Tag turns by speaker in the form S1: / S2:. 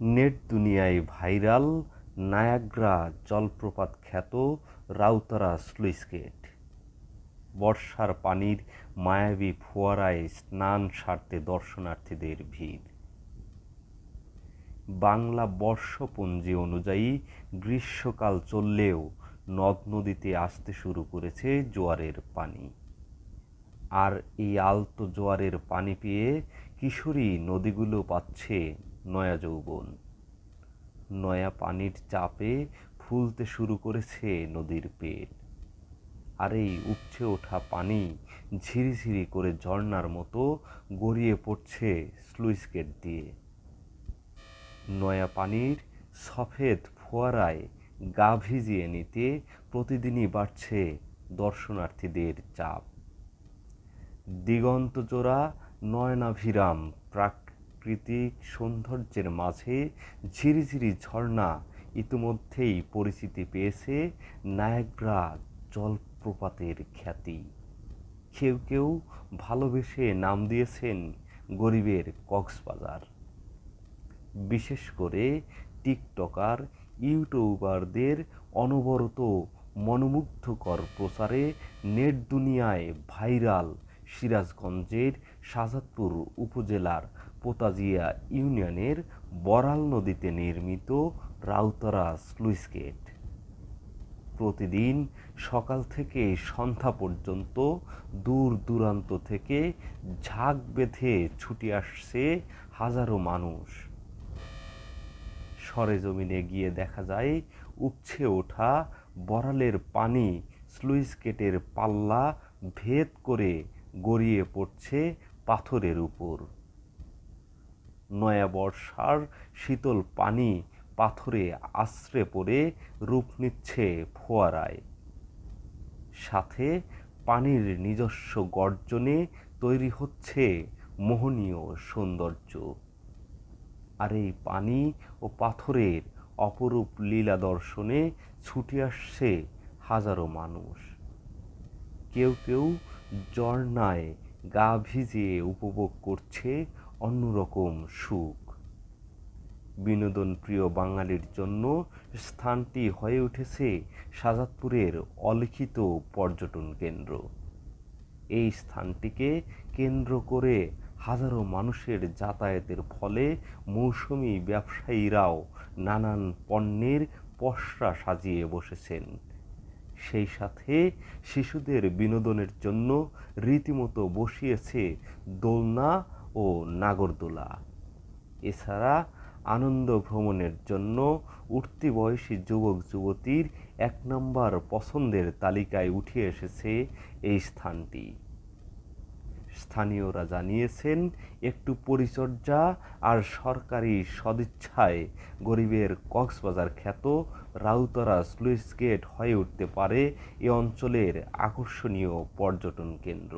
S1: Net দুনিয়ায় viral, Niagara জলপ্রপাত খ্যাত রাউতারা স্লুইস গেট। বর্ষার পানির মায়াবী ফোয়ারায় স্নান সারতে দর্শনার্থীদের ভিড়। বাংলা বর্ষপঞ্জি অনুযায়ী গ্রীষ্মকাল চললেও নদ নদীতে আসতে শুরু করেছে জোয়ারের পানি। আর এই আলতো জোয়ারের পানি পেয়ে কিশোরী নদীগুলো পাচ্ছে নয়া যৌবন। নয়া পানির চাপে ফুলতে শুরু করেছে নদীর পেট। আর এই উপচে ওঠা পানি ঝিরিঝিরি করে ঝর্ণার মতো গড়িয়ে পড়ছে স্লুইস গেট দিয়ে। নয়া পানির সফেদ ফোয়ারায় গা ভিজিয়ে নিতে প্রতিদিনই বাড়ছে দর্শনার্থীদের চাপ। দিগন্তজোড়া নয়নাভিরাম প্রাকৃতিক সৌন্দর্যের মাঝে ঝিরিঝিরি ঝর্ণা ইতিমধ্যেই পরিচিতি পেয়েছে নায়াগ্রা জলপ্রপাতের খ্যাতি। কেউ কেউ ভালোবেসে নাম দিয়েছেন গরিবের কক্সবাজার। বিশেষ করে টিকটকার, ইউটিউবারদের অনবরত মনোমুগ্ধকর প্রচারে নেট দুনিয়ায় ভাইরাল সিরাজগঞ্জের শাহজাদপুর উপজেলার পোতাজিয়া ইউনিয়নের বরাল নদীতে নির্মিত রাউতারা স্লুইস গেট। প্রতিদিন সকাল থেকে সন্ধ্যা পর্যন্ত দূর দূরান্ত থেকে ঝাঁক বেঁধে ছুটে আসছে হাজারো মানুষ। সরেজমিনে গিয়ে দেখা যায়, উপছে ওঠা বরালের পানি স্লুইস গেটের পাল্লা ভেদ করে গড়িয়ে পড়ছে পাথরের উপর। নয়া বর্ষার শীতল পানি পাথরে আশ্রে পড়ে রূপ নিচ্ছে ফোয়ারায়। সাথে পানির নিজস্ব গর্জনে তৈরি হচ্ছে মোহনীয় সৌন্দর্য। আর এই পানি ও পাথরের অপরূপ লীলা দর্শনে ছুটে আসছে হাজারো মানুষ। কেউ কেউ ঝর্ণায় গা ভিজিয়ে উপভোগ করছে অন্যরকম সুখ। বিনোদন প্রিয় বাঙালির জন্য স্থানটি হয়ে উঠেছে শাহজাদপুরের অলিখিত পর্যটন কেন্দ্র। এই স্থানটিকে কেন্দ্র করে হাজারো মানুষের যাতায়াতের ফলে মৌসুমি ব্যবসায়ীরাও নানান পণ্যের পসরা সাজিয়ে বসেছেন। সেই সাথে শিশুদের বিনোদনের জন্য রীতিমতো বসিয়েছে দোলনা ও নাগরদোলা। এছাড়া আনন্দ ভ্রমণের জন্য উঠতি বয়সী যুবক, যুবতীর এক নম্বর পছন্দের তালিকায় উঠে এসেছে এই স্থানটি। স্থানীয়রা জানিয়েছেন, একটু পরিচর্যা আর সরকারি সদিচ্ছায় গরিবের কক্সবাজার খ্যাত রাউতরা স্লুইস গেট হয়ে উঠতে পারে এ অঞ্চলের আকর্ষণীয় পর্যটন কেন্দ্র।